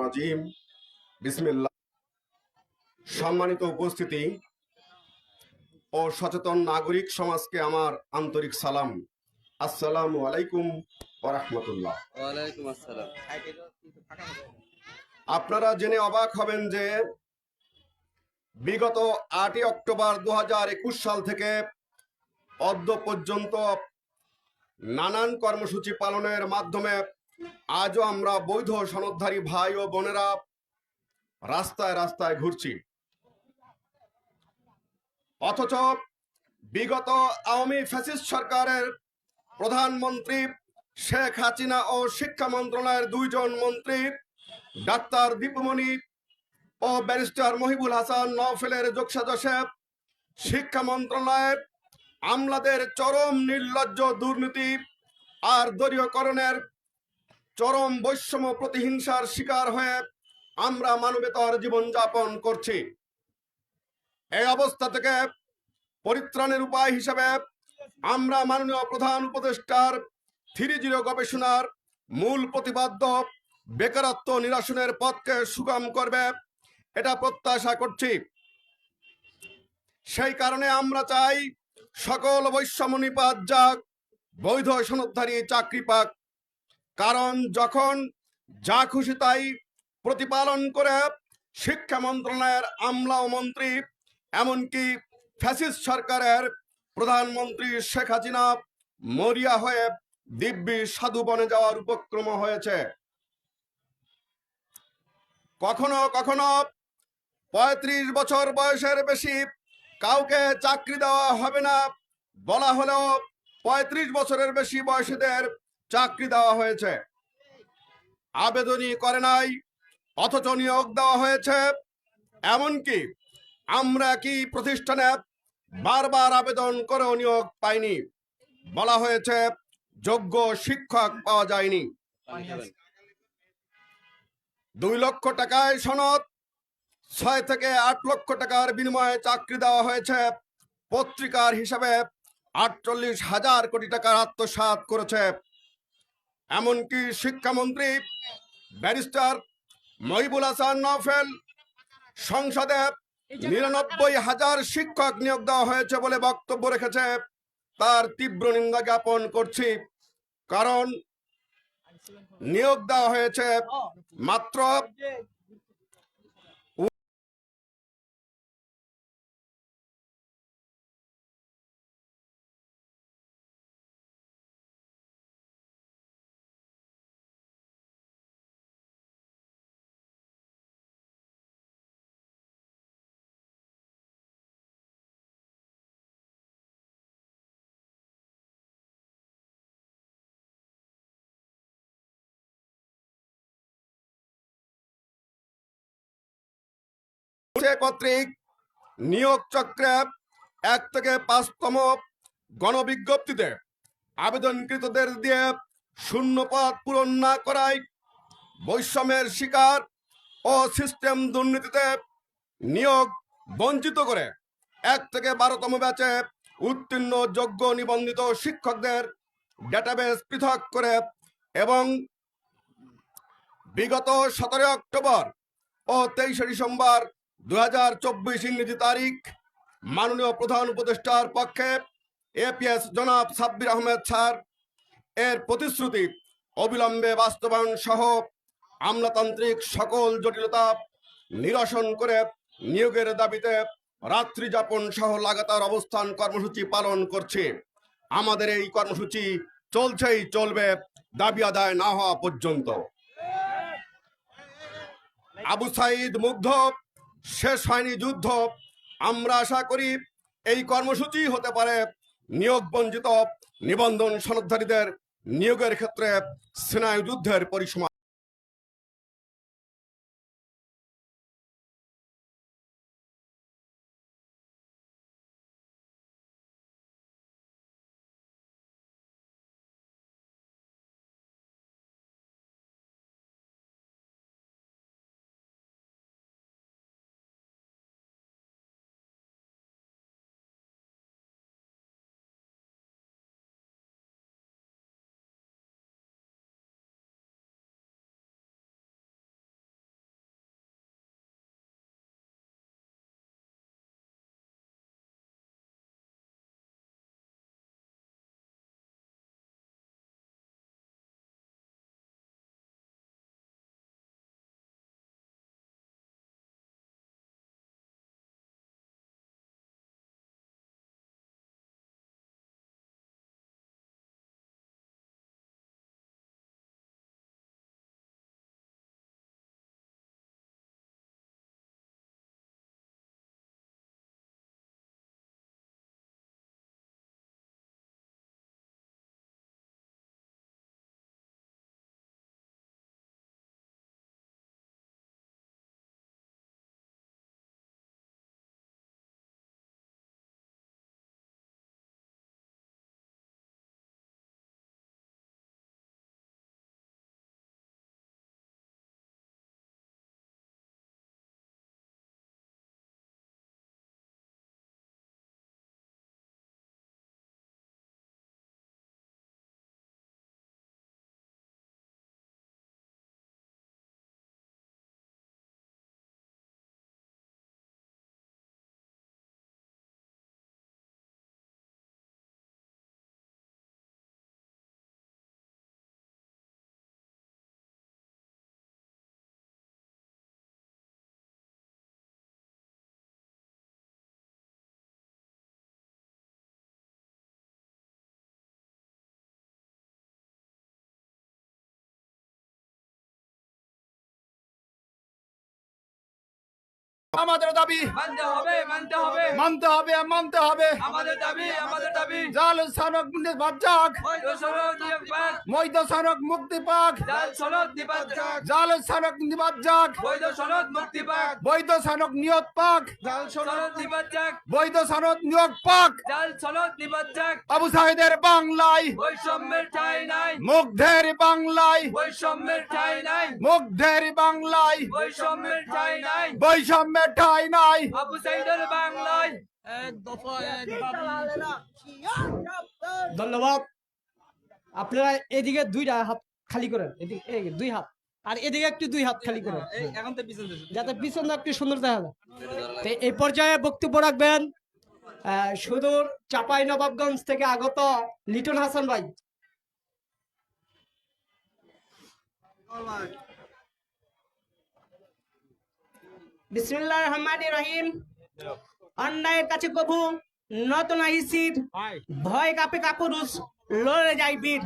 রাজিম বিসমিল্লাহ। সম্মানিত উপস্থিতি ও সচেতন নাগরিক সমাজকে আমার আন্তরিক সালাম। আসসালামু আলাইকুম ওরহমতুল্লাহ আপনারা জেনে অবাক হবেন যে বিগত আটই অক্টোবর দু হাজার একুশ সাল থেকে অদ্য পর্যন্ত নানান কর্মসূচি পালনের মাধ্যমে আজও আমরা বৈধ সনদধারী ভাই ও বোনেরা রাস্তায় রাস্তায় ঘুরছি। অথচ বিগত আওয়ামী ফ্যাসিস্ট সরকারের প্রধানমন্ত্রী শেখ হাসিনা ও শিক্ষা মন্ত্রণালয়ের দুইজন মন্ত্রী, ডাক্তার দীপমণি ও ব্যারিস্টার মহিবুল হাসান নওফেলের যোগসাজশে শিক্ষা মন্ত্রণালয়ের আমলাদের চরম নির্লজ্জ দুর্নীতি আর দলীয়করণের চরম বৈষম্য প্রতিহিংসার শিকার হয়ে আমরা মানবেতর জীবনযাপন করছি। এই অবস্থা থেকে পরিত্রাণের উপায় হিসেবে আমরা মাননীয় প্রধান উপদেষ্টার থ্রি জিরো গবেষণার মূল প্রতিপাদ্য বেকারত্ব নিরাসনের পথকে সুগম করবে, এটা প্রত্যাশা করছি। সেই কারণে আমরা চাই সকল বৈষম্য নিপাত যাক, বৈধ সনদধারী চাকরি পাক কারণ যখন যা খুশি তাই প্রতিপালন করে শিক্ষা মন্ত্রণালয়ের আমলা ও মন্ত্রী, এমনকি ফ্যাসিস্ট সরকারের প্রধানমন্ত্রী শেখ হাসিনা মরিয়া হয়ে দিব্যি সাধু বনে যাওয়ার উপক্রম হয়েছে। কখনো কখনো পঁয়ত্রিশ বছর বয়সের বেশি কাউকে চাকরি দেওয়া হবে না। বলা হলেও পঁয়ত্রিশ বছরের বেশি বয়সীদের চাকরি দেওয়া হয়েছে। আবেদনই করে নাই, অথচ নিয়োগ দেওয়া হয়েছে। এমনকি আমরা কি প্রতিষ্ঠানে বারবার আবেদন করেও নিয়োগ পাইনি। বলা হয়েছে, যোগ্য শিক্ষক পাওয়া যায়নি। দুই লক্ষ টাকায় সনদ, ছয় থেকে আট লক্ষ টাকার বিনিময়ে চাকরি দেওয়া হয়েছে। পত্রিকার হিসাবে আটচল্লিশ হাজার কোটি টাকার আত্মসাৎ করেছে। এমনকি শিক্ষামন্ত্রী ব্যারিস্টার মহিবুল হাসান নফেল সংসদে নিরানব্বই হাজার শিক্ষক নিয়োগ দেওয়া হয়েছে বলে বক্তব্য রেখেছে। তার তীব্র নিন্দা জ্ঞাপন করছি, কারণ নিয়োগ দেওয়া হয়েছে মাত্র কর্তৃক নিয়োগ চক্রে এক থেকে পাঁচতম গণবিজ্ঞপ্তিতে আবেদনকৃতদের দিয়ে শূন্য পদ পূরণ না করায় বৈষম্যের শিকার ও সিস্টেম দুর্নীতিতে নিয়োগ বঞ্চিত করে এক থেকে বারোতম ব্যাচে উত্তীর্ণ যোগ্য নিবন্ধিত শিক্ষকদের ডেটাবেস পৃথক করে এবং বিগত সতেরো অক্টোবর ও তেইশে ডিসেম্বর দু হাজার চব্বিশ ইংরেজি তারিখ, মাননীয় প্রধান উপদেষ্টার পক্ষে এপিএস জনাব সাব্বির আহমেদ স্যার এর প্রতিশ্রুতি অবিলম্বে বাস্তবায়ন সহ আমলাতান্ত্রিক সকল জটিলতা নিরসন করে নিয়োগের দাবিতে রাত্রি যাপন সহ লাগাতার অবস্থান কর্মসূচি পালন করছে। আমাদের এই কর্মসূচি চলছেই চলবে, দাবি আদায় না হওয়া পর্যন্ত। আবু সাইদ মুগ্ধ শেষ হয়নি যুদ্ধ। আমরা আশা করি এই কর্মসূচি হতে পারে নিয়োগ বঞ্চিত নিবন্ধন সনদধারীদের নিয়োগের ক্ষেত্রে স্নায়ু যুদ্ধের পরিসীমা। আমাদের দাবি। মানতে হবে মানতে হবে। মানতে হবে মানতে হবে। আমাদের দাবি আমাদের দাবি। জাল সনক বাজ্জাক বৈধ নিয়োগ মৈদ সনক মুক্তি পাক। জাল সনদ নিপাত যাক জাল সনক নিবাজ্জাক বৈধ সনদ মুক্তি পাক। বৈধ সনক নিয়ত পাক। জাল সনদ নিপাত যাক বৈধ সনদ নিয়োগ পাক। জাল সনদ নিপাত যাক আবু সাহেদের বাংলায় বৈষম্যের ঠাঁই নাই। মুগ্ধের বাংলায় বৈষম্যের ঠাঁই নাই। মুগ্ধের বাংলায় বৈষম্যের ঠাঁই নাই। বৈষম্যের ঠাই নাই। আবু সাইদের বাংলায়। ধন্যবাদ। আপনারা এদিকে দুইটা হাত খালি করেন। এদিকে দুই হাত। আর এদিকে একটু দুই হাত খালি করেন। এখন তো পিছন যাতে পিছনে একটু সুন্দর দেখা যায়। তো এই পর্যায়ে বক্তব্য রাখবেন আহ, সুদূর চাপাই নবাবগঞ্জ থেকে আগত লিটন হাসান ভাই। বিসমিল্লাহির রহমান রহিম। অন্যায়ের কাছে কবু নতুন সিট ভয় কাপে কাপুরুষ লড়ে যায় বীর।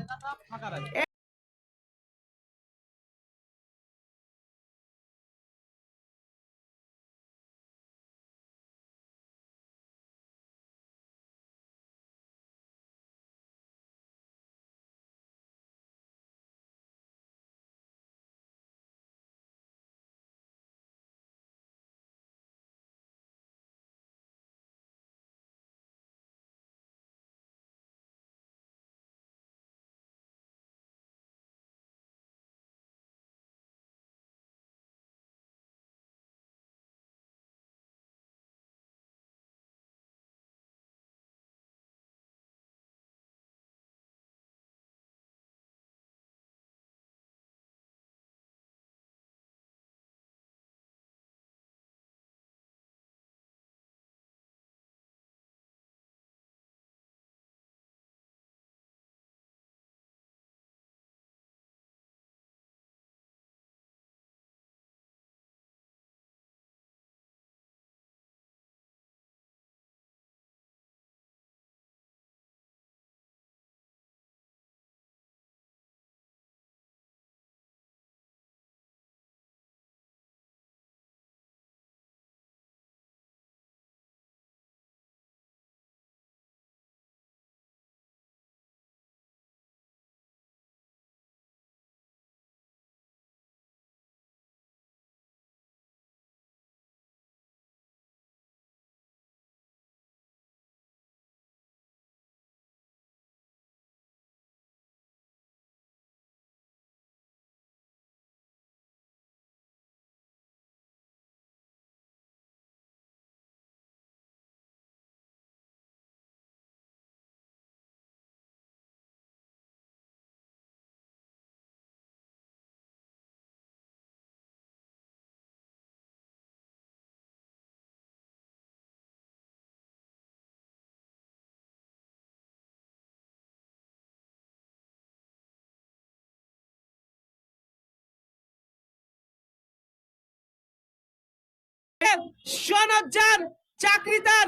সনজ্জার চাকরিদার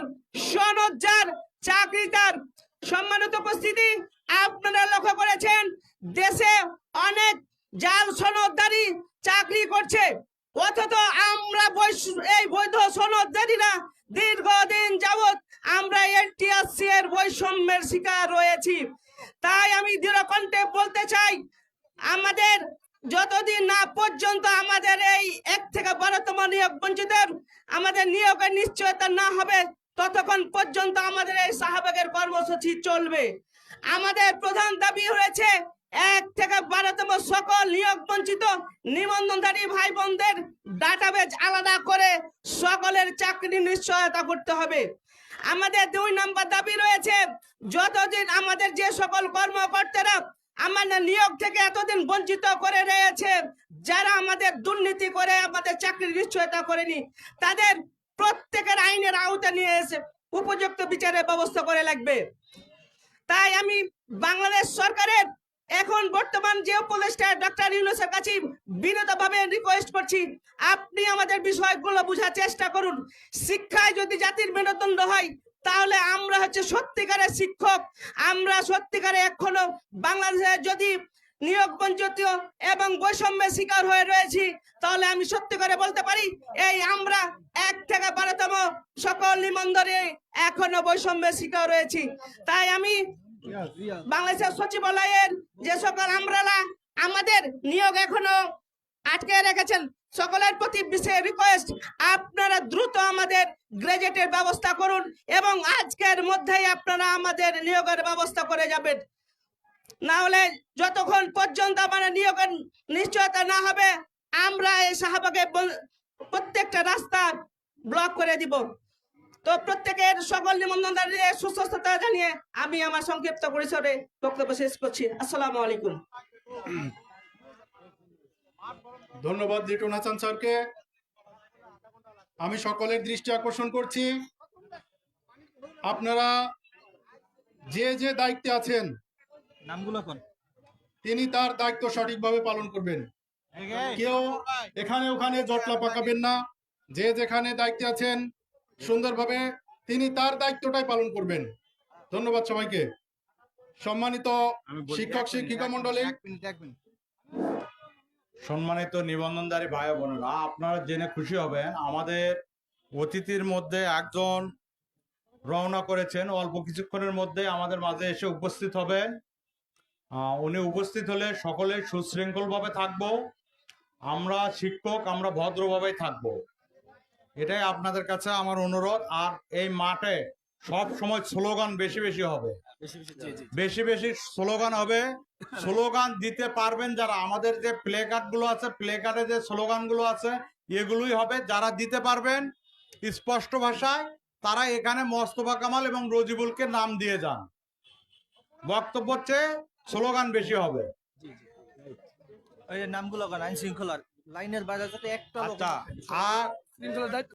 সনজ্জার চাকরিদার সম্মানিত উপস্থিতি, আপনারা লক্ষ্য করেছেন, দেশে অনেক জাল সনদদারি চাকরি করছে। অথচ আমরা এই বৈধ সনদদারিরা দীর্ঘদিন যাবৎ আমরা এনটিআরসি এর বৈষম্যের শিকার রয়েছি। তাই আমি দৃঢ়কণ্ঠে বলতে চাই, আমাদের যতদিন না পর্যন্ত আমাদের এই এক থেকে বারোতম নিয়োগ বঞ্চিতের আমাদের নিয়োগের নিশ্চয়তা না হবে, ততক্ষণ পর্যন্ত আমাদের এই শাহবাগের কর্মসূচি চলবে। আমাদের প্রধান দাবি হয়েছে, এক থেকে বারোতম সকল নিয়োগ বঞ্চিত নিবন্ধনধারী ভাই বোনদের ডাটাবেজ আলাদা করে সকলের চাকরি নিশ্চয়তা করতে হবে। আমাদের দুই নম্বর দাবি রয়েছে, যতদিন আমাদের যে সকল কর্মকর্তারা আমাদের নিয়োগ থেকে এতদিন বঞ্চিত করে রয়েছে, যারা আমাদের দুর্নীতি করে, আমাদের চাকরির নিশ্চয়তা করেনি, তাদের প্রত্যেকের আইনের আওতা নিয়ে এসে উপযুক্ত বিচারের ব্যবস্থা করে লাগবে। তাই আমি বাংলাদেশ সরকারের এখন বর্তমান যে উপদেষ্টা ডক্টর ইউনুসের কাছে বিনীতভাবে রিকোয়েস্ট করছি, আপনি আমাদের বিষয়গুলো বোঝার চেষ্টা করুন। শিক্ষায় যদি জাতির মেরুদণ্ড হয় তাহলে আমরা হচ্ছে সত্যিকারের শিক্ষক। আমরা সত্যিকারে এখনও বাংলাদেশে যদি নিয়োগ বঞ্চিত এবং বৈষম্যের শিকার হয়ে রয়েছি তাহলে আমি সত্যি করে বলতে পারি এই আমরা এক থেকে বারোতম সকল নিবন্ধনে এখনও বৈষম্যের শিকার রয়েছি। তাই আমি বাংলাদেশের সচিবালয়ের যে সকল আমরালা আমাদের নিয়োগ এখনও আটকে রেখেছেন সকলের প্রতি বিশেষ রিকোয়েস্ট আপনারা দ্রুত আমাদের গ্রাজুয়েটের ব্যবস্থা করুন এবং আজকের মধ্যেই আপনারা আমাদের নিয়োগের ব্যবস্থা করে যাবেন। না হলে যতক্ষণ পর্যন্ত আমাদের নিয়োগের নিশ্চয়তা না হবে, আমরা এই বন- প্রত্যেকটা রাস্তা ব্লক করে দিব। তো প্রত্যেকের সকল নিবন্ধনদারীদের সুস্থতা জানিয়ে আমি আমার সংক্ষিপ্ত পরিসরে বক্তব্য শেষ করছি। আসসালামু আলাইকুম। ধন্যবাদ লিটন হাসান স্যারকে। আমি সকলের দৃষ্টি আকর্ষণ করছি। আপনারা যে যে দায়িত্বে আছেন নামগুলো তিনি তার দায়িত্ব সঠিকভাবে পালন করবেন। কেউ এখানে ওখানে জটলা পাকাবেন না। যে যেখানে দায়িত্বে আছেন সুন্দরভাবে তিনি তার দায়িত্বটাই পালন করবেন। ধন্যবাদ সবাইকে। সম্মানিত শিক্ষক শিক্ষিকা মন্ডলী সম্মানিত নিবন্ধনধারী ভাই বোনেরা, আপনারা জেনে খুশি হবেন, আমাদের অতিথির মধ্যে একজন রওনা করেছেন। অল্প কিছুক্ষণের মধ্যে আমাদের মাঝে এসে উপস্থিত হবে। উনি উপস্থিত হলে সকলে সুশৃঙ্খলভাবে থাকব। আমরা শিক্ষক, আমরা ভদ্রভাবেই থাকব। এটাই আপনাদের কাছে আমার অনুরোধ। আর এই মাঠে সব সময় স্লোগান বেশি বেশি হবে। বেশি বেশি স্লোগান হবে। স্লোগান দিতে পারবেন যারা। আমাদের যে প্লে কার্ডগুলো আছে প্লে কার্ডে যে স্লোগানগুলো আছে এগুলোই হবে। যারা দিতে পারবেন স্পষ্ট ভাষায় তারা এখানে মস্তফা কামাল এবং রজিবুলকে নাম দিয়ে যান। বক্তব্য হচ্ছে স্লোগান বেশি হবে। নামগুলো কোন আইন শৃঙ্খলার লাইনের বাজার একটা আচ্ছা আর